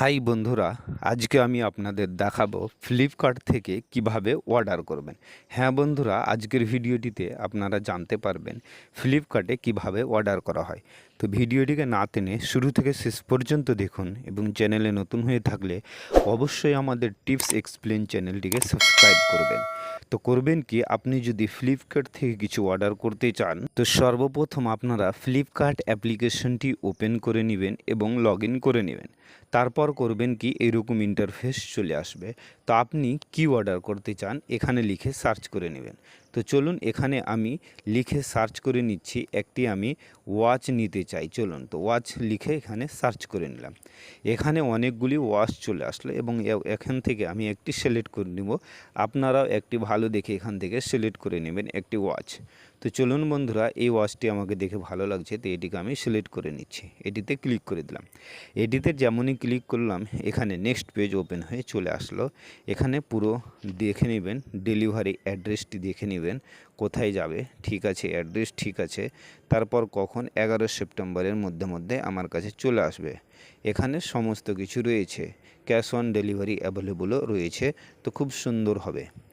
High বন্ধুরা, আজকে আমি আপনাদের দেখাবো ফ্লিপকার্ট থেকে কীভাবে অর্ডার করবেন। হ্যাঁ বন্ধুরা, আজকের ভিডিওটিতে আপনারা জানতে পারবেন ফ্লিপকার্টে কীভাবে অর্ডার করা হয়। তো ভিডিওটিকে না টেনে শুরু থেকে শেষ পর্যন্ত দেখুন এবং চ্যানেলে নতুন হয়ে থাকলে অবশ্যই আমাদের টিপস এক্সপ্লেন চ্যানেলটিকে সাবস্ক্রাইব করবেন। তো করবেন কি, আপনি যদি ফ্লিপকার্ট থেকে কিছু অর্ডার করতে চান, তো সর্বপ্রথম আপনারা ফ্লিপকার্ট অ্যাপ্লিকেশনটি ওপেন করে নেবেন এবং লগ করে নেবেন। তারপর করবেন কি, এরকম ইন্টারফেস চলে আসবে। তো আপনি কি অর্ডার করতে চান, এখানে লিখে সার্চ করে নেবেন। তো চলুন এখানে আমি লিখে সার্চ করে নিচ্ছি। একটি আমি ওয়াচ নিতে চাই। চলুন তো ওয়াচ লিখে এখানে সার্চ করে নিলাম। এখানে অনেকগুলি ওয়াচ চলে আসলো এবং এখান থেকে আমি একটি সিলেক্ট করে নিব। আপনারাও একটি ভালো দেখে এখান থেকে সিলেক্ট করে নেবেন একটি ওয়াচ তো চলুন বন্ধুরা, এই ওয়াচটি আমাকে দেখে ভালো লাগছে, তো এটিকে আমি সিলেক্ট করে নিচ্ছি। এটিতে ক্লিক করে দিলাম। এটিতে যেমনই ক্লিক করলাম, এখানে নেক্সট পেজ ওপেন হয়ে চলে আসলো। এখানে পুরো দেখে নেবেন ডেলিভারি অ্যাড্রেসটি দেখে নেবেন। কোথায় যাবে? ঠিক আছে, অ্যাড্রেস ঠিক আছে। তারপর কখন? এগারো সেপ্টেম্বরের মধ্যে মধ্যে আমার কাছে চলে আসবে। এখানে সমস্ত কিছু রয়েছে। ক্যাশ অন ডেলিভারি অ্যাভেলেবলও রয়েছে। তো খুব সুন্দর হবে।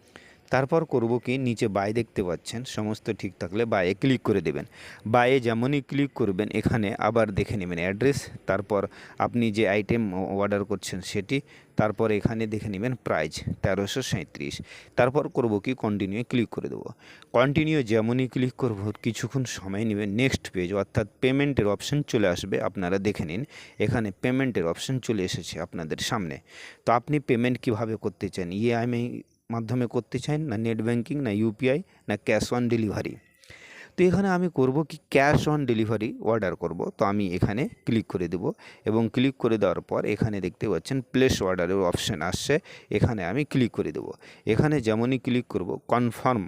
তারপর করব কি? নিচে বাই দেখতে পাচ্ছেন। সমস্ত ঠিক থাকলে বাইয়ে ক্লিক করে দেবেন। বাইয়ে যেমনই ক্লিক করবেন, এখানে আবার দেখে নেবেন অ্যাড্রেস। তারপর আপনি যে আইটেম অর্ডার করছেন সেটি, তারপর এখানে দেখে নেবেন প্রাইস তেরোশো সাঁত্রিশ তারপর করব কি? কন্টিনিউ ক্লিক করে দেবো। কন্টিনিউ যেমনই ক্লিক করব, কিছুক্ষণ সময় নেবেন। নেক্সট পেজ অর্থাৎ পেমেন্টের অপশন চলে আসবে, আপনারা দেখে নিন। এখানে পেমেন্টের অপশন চলে এসেছে আপনাদের সামনে। তো আপনি পেমেন্ট কীভাবে করতে চান? ইয়ে ইএমআই মাধ্যমে করতে চান না নেট ব্যাঙ্কিং না ইউপিআই না ক্যাশ অন ডেলিভারি। তো এখানে আমি করব কি ক্যাশ অন ডেলিভারি অর্ডার করব। তো আমি এখানে ক্লিক করে দেব এবং ক্লিক করে দেওয়ার পর এখানে দেখতে পাচ্ছেন প্লেস অর্ডারের অপশান আসছে। এখানে আমি ক্লিক করে দেব। এখানে যেমনই ক্লিক করব, confirm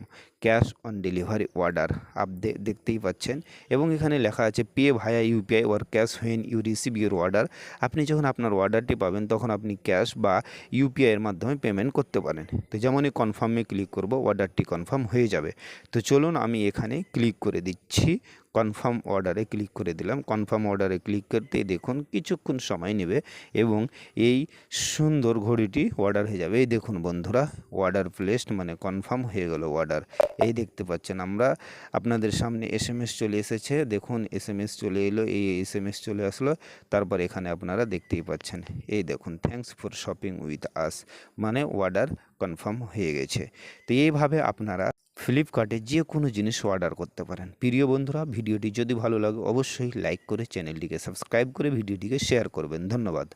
cash on delivery order. Up দেখতেই পাচ্ছেন। এবং এখানে লেখা আছে, pay via UPI or cash when you receive your order. আপনি যখন আপনার অর্ডারটি পাবেন, তখন আপনি ক্যাশ বা ইউপিআইয়ের মাধ্যমে পেমেন্ট করতে পারেন। তো যেমনই কনফার্মে ক্লিক করব, অর্ডারটি কনফার্ম হয়ে যাবে। তো চলুন আমি এখানে ক্লিক করে দিচ্ছি। কনফার্ম অর্ডারে ক্লিক করে দিলাম। কনফার্ম অর্ডারে ক্লিক করতে দেখুন কিছুক্ষণ সময় নেবে এবং এই সুন্দর ঘড়িটি অর্ডার হয়ে যাবে। এই দেখুন বন্ধুরা অর্ডার প্লেসড মানে কনফার্ম হয়ে গেল অর্ডার এই দেখতে পাচ্ছেন আমরা, আপনাদের সামনে এস এম এস চলে এসেছে। দেখুন এস এম এস চলে এলো, এই এস এম এস চলে আসলো, তারপর এখানে আপনারা দেখতেই পাচ্ছেন। এই দেখুন thanks for shopping with us মানে অর্ডার কনফার্ম হয়ে গেছে। তো এইভাবে আপনারা ফ্লিপকার্টে যে কোনো জিনিস অর্ডার করতে পারেন। প্রিয় বন্ধুরা, ভিডিওটি যদি ভালো লাগে, অবশ্যই লাইক করে চ্যানেলটিকে সাবস্ক্রাইব করে ভিডিওটিকে শেয়ার করবেন। ধন্যবাদ।